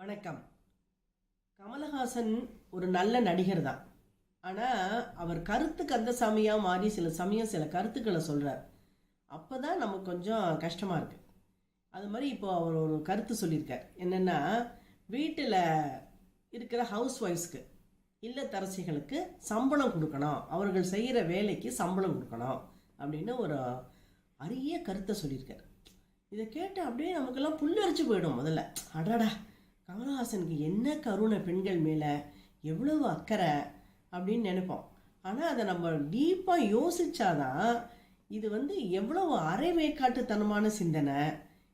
வணக்கம். கமலஹாசன் ஒரு நல்ல நடிகர் தான். ஆனால் அவர் கருத்து கந்தசாமியாக மாறி சில சமயம் சில கருத்துக்களை சொல்கிறார் அப்போ தான் நமக்கு கொஞ்சம் கஷ்டமாக இருக்குது அது மாதிரி இப்போ அவர் ஒரு கருத்து சொல்லியிருக்கார். என்னென்னா வீட்டில் இருக்கிற ஹவுஸ் ஒய்ஃப்ஸ்க்கு இல்லத்தரசிகளுக்கு சம்பளம் கொடுக்கணும். அவர்கள் செய்கிற வேலைக்கு சம்பளம் கொடுக்கணும். அப்படின்னு ஒரு அரிய கருத்தை சொல்லியிருக்கார். இதை கேட்டு அப்படியே நமக்கெல்லாம் புல்லரிச்சு போயிடும் முதல்ல. அடடா. கமலஹாசனுக்கு என்ன கருணை பெண்கள் மேலே? எவ்வளவு அக்கறை? அப்படின்னு நினைப்போம். ஆனால் அதை நம்ம டீப்பாக யோசித்தாதான் இது வந்து எவ்வளவு அரைவேக்காட்டுத்தனமான சிந்தனை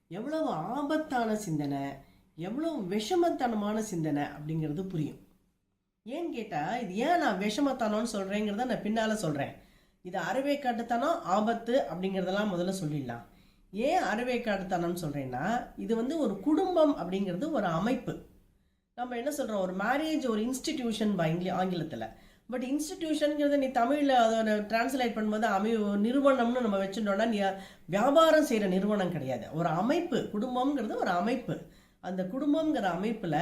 எவ்வளவு ஆபத்தான சிந்தனை எவ்வளவு விஷமத்தனமான சிந்தனை அப்படிங்கிறது புரியும். ஏன்னு கேட்டால் இது ஏன் நான் விஷமத்தனம்னு சொல்கிறேங்கிறத நான் பின்னால் சொல்கிறேன் இது அரைவேக்காட்டுத்தனம் ஆபத்து அப்படிங்கிறதெல்லாம் முதல்ல சொல்லிடலாம். ஏன் அரைவேக்காட்டுத்தனம்னு சொல்கிறேன்னா இது வந்து ஒரு குடும்பம் அப்படிங்கிறது ஒரு அமைப்பு. நம்ம என்ன சொல்கிறோம் ஒரு மேரேஜ் ஒரு இன்ஸ்டிடியூஷன் இங்கிலி ஆங்கிலத்தில். பட் இன்ஸ்டிடியூஷனுங்கிறத நீ தமிழில் அதை டிரான்ஸ்லேட் பண்ணும்போது அமை நிறுவனம்னு நம்ம வச்சுட்டோம்னா நீ வியாபாரம் செய்கிற நிறுவனம் கிடையாது. ஒரு அமைப்பு குடும்பம்ங்கிறது ஒரு அமைப்பு. அந்த குடும்பம்ங்கிற அமைப்பில்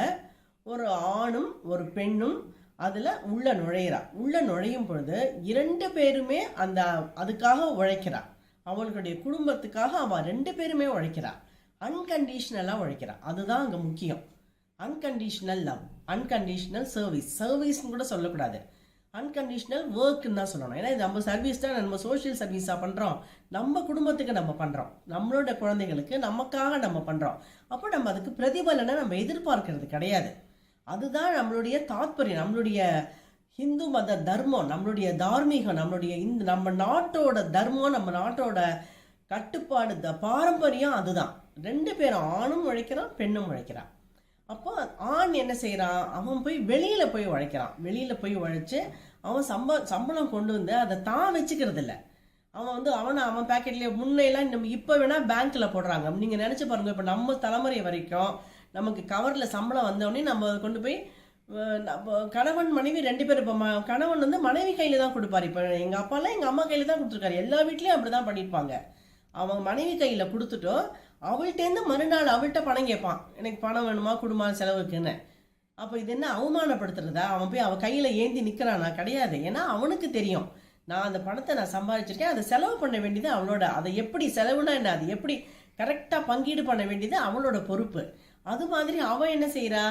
ஒரு ஆணும் ஒரு பெண்ணும் அதில் உள்ள நுழையிறா. உள்ள நுழையும் பொழுது இரண்டு பேருமே அந்த அதுக்காக உழைக்கிறா. அவளுடைய குடும்பத்துக்காக அவள் ரெண்டு பேருமே உழைக்கிறா. அன்கண்டிஷ்னலாக உழைக்கிறா. அதுதான் அங்கே முக்கியம். அன்கண்டிஷ்னல் லவ் அன்கண்டிஷ்னல் சர்வீஸ் சர்வீஸ்னு கூட சொல்லக்கூடாது. அன்கண்டிஷ்னல் ஒர்க்குன்னு தான் சொல்லணும். ஏன்னா இது நம்ம சர்வீஸ் தான் நம்ம சோஷியல் சர்வீஸாக பண்ணுறோம் நம்ம குடும்பத்துக்கு நம்ம பண்ணுறோம் நம்மளோட குழந்தைகளுக்கு நமக்காக நம்ம பண்ணுறோம் அப்போ நம்ம அதுக்கு பிரதிபலனை நம்ம எதிர்பார்க்கறது கிடையாது. அதுதான் நம்மளுடைய தாத்பரியம் நம்மளுடைய ஹிந்து மத தர்மம் நம்மளுடைய தார்மீகம் நம்மளுடைய இந்த நம்ம நாட்டோட தர்மம் நம்ம நாட்டோட கட்டுப்பாடு த பாரம்பரியம் அதுதான். ரெண்டு பேரும் ஆணும் உழைக்கிறான் பெண்ணும் உழைக்கிறான். அப்போ ஆண் என்ன செய்கிறான் அவன் போய் வெளியில் போய் உழைக்கிறான். வெளியில் போய் உழைச்சி அவன் சம்ப சம்பளம் கொண்டு வந்து அதை தான் வச்சுக்கிறது இல்லை அவன் வந்து அவனை அவன் பேக்கெட்லேயே முன்னையெல்லாம் நம்ம இப்போ வேணால் பேங்க்கில் போடுறாங்க. நீங்கள் நினச்சி பாருங்கள் இப்போ நம்ம தலைமுறை வரைக்கும் நமக்கு கவரில் சம்பளம் வந்தோடனே நம்ம அதை கொண்டு போய் கணவன் மனைவி ரெண்டு பேரும் இப்போ ம கணவன் வந்து மனைவி கையில் தான் கொடுப்பார். இப்போ எங்கள் அப்பாலாம் எங்கள் அம்மா கையில் தான் கொடுத்துருக்காரு. எல்லா வீட்லேயும் அப்படி தான் பண்ணியிருப்பாங்க. அவங்க மனைவி கையில் கொடுத்துட்டோ அவள்கிட்டேருந்து மறுநாள் அவள்கிட்ட பணம் கேட்பான். எனக்கு பணம் வேணுமா குடும்பம் செலவுக்குன்னு. அப்போ இது என்ன அவமானப்படுத்துறதா? அவன் போய் அவன் கையில் ஏந்தி நிற்கிறானா கிடையாது. ஏன்னா அவனுக்கு தெரியும். நான் அந்த பணத்தை நான் சம்பாதிச்சிருக்கேன் அதை செலவு பண்ண வேண்டியது அவளோட அதை எப்படி செலவுனா என்ன? அது எப்படி கரெக்டாக பங்கீடு பண்ண வேண்டியது அவளோட பொறுப்பு. அது மாதிரி அவன் என்ன செய்கிறா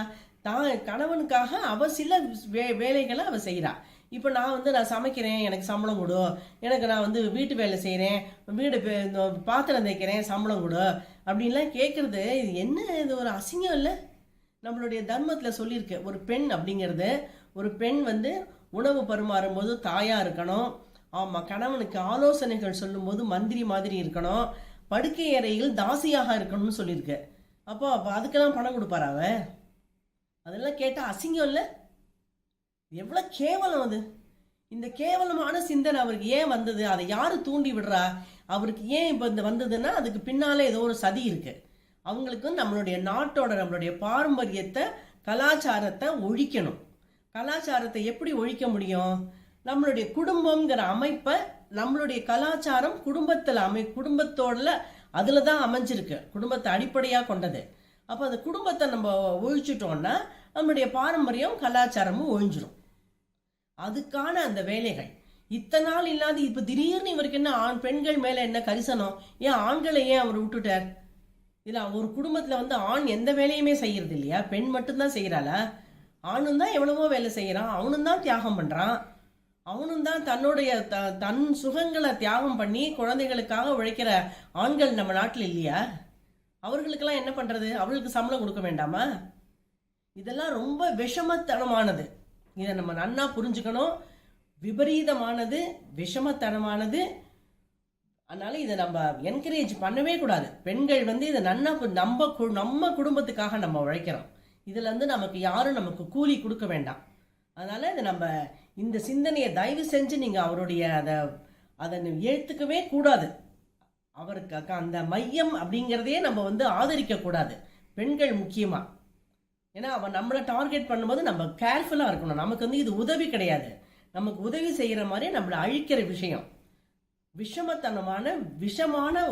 தான் கணவனுக்காக அவ சில வே வேலைகளை அவ செய்கிறா இப்போ நான் வந்து நான் சமைக்கிறேன் எனக்கு சம்பளம் கொடு. எனக்கு நான் வந்து வீட்டு வேலை செய்கிறேன் வீடு இந்த பாத்திரம் தைக்கிறேன் சம்பளம் கொடு. அப்படின்லாம் கேட்குறது இது என்ன? இது ஒரு அசிங்கம் இல்லை? நம்மளுடைய தர்மத்தில் சொல்லியிருக்கு ஒரு பெண் அப்படிங்கிறது ஒரு பெண் வந்து உணவு பருமாறும் போது தாயாக இருக்கணும். ஆமாம் கணவனுக்கு ஆலோசனைகள் சொல்லும்போது மந்திரி மாதிரி இருக்கணும். படுக்கை அறையில் தாசியாக இருக்கணும்னு சொல்லியிருக்கு. அப்போ அப்போ அதுக்கெல்லாம் பணம் கொடுப்பாரா அவ? அதெல்லாம் கேட்டால் அசிங்கம் இல்லை. எவ்வளோ கேவலம் அது. இந்த கேவலமான சிந்தனை அவருக்கு ஏன் வந்தது? அதை யார் தூண்டி விடுறா? அவருக்கு ஏன் இப்போ இந்த வந்ததுன்னா அதுக்கு பின்னாலே ஏதோ ஒரு சதி இருக்குது அவங்களுக்கு நம்மளுடைய நாட்டோட நம்மளுடைய பாரம்பரியத்தை கலாச்சாரத்தை ஒழிக்கணும். கலாச்சாரத்தை எப்படி ஒழிக்க முடியும்? நம்மளுடைய குடும்பங்கிற அமைப்பை நம்மளுடைய கலாச்சாரம் குடும்பத்தில் அமை குடும்பத்தோட அதில் தான் அமைஞ்சிருக்கு. குடும்பத்தை அடிப்படையாக கொண்டது. அப்போ அந்த குடும்பத்தை நம்ம ஒழிச்சிட்டோம்னா நம்மளுடைய பாரம்பரியம் கலாச்சாரமும் ஒழிஞ்சிடும் அதுக்கான அந்த வேலைகள். இத்தனை நாள் இல்லாத இப்போ திடீர்னு இவருக்கு என்ன ஆண் பெண்கள் மேலே என்ன கரிசனம்? ஏன் ஆண்களை ஏன் அவர் விட்டுட்டார்? இல்லை ஒரு குடும்பத்தில் வந்து ஆண் எந்த வேலையுமே செய்கிறது இல்லையா? பெண் மட்டும்தான் செய்கிறாளா ஆணும் தான் எவ்வளவோ வேலை செய்கிறான் அவனும் தான் தியாகம் பண்ணுறான் அவனும் தான் தன்னுடைய த தன் சுகங்களை தியாகம் பண்ணி குழந்தைகளுக்காக உழைக்கிற ஆண்கள் நம்ம நாட்டில் இல்லையா? அவர்களுக்கெல்லாம் என்ன பண்ணுறது அவர்களுக்கு சம்பளம் கொடுக்க வேண்டாமா? இதெல்லாம் ரொம்ப விஷமத்தனமானது. இதை நம்ம நன்னா புரிஞ்சுக்கணும். விபரீதமானது விஷமத்தனமானது. அதனால இதை நம்ம என்கரேஜ் பண்ணவே கூடாது. பெண்கள் வந்து இதை நன்னா நம்ம கு- நம்ம குடும்பத்துக்காக நம்ம உழைக்கிறோம். இதுல இருந்து நமக்கு யாரும் நமக்கு கூலி கொடுக்க வேண்டாம். அதனால இதை நம்ம இந்த சிந்தனையை தயவு செஞ்சு நீங்க அவருடைய அதை அதை ஏற்றுக்கவே கூடாது. அவருக்கு அந்த மையம் அப்படிங்கிறதையே நம்ம வந்து ஆதரிக்க கூடாது பெண்கள் முக்கியமா? ஏன்னா அவன் நம்மளை டார்கெட் பண்ணும்போது நம்ம கேர்ஃபுல்லாக இருக்கணும். நமக்கு வந்து இது உதவி கிடையாது. நமக்கு உதவி செய்கிற மாதிரி நம்மளை அழிக்கிற விஷயம். விஷமத்தனமான விஷமான ஒரு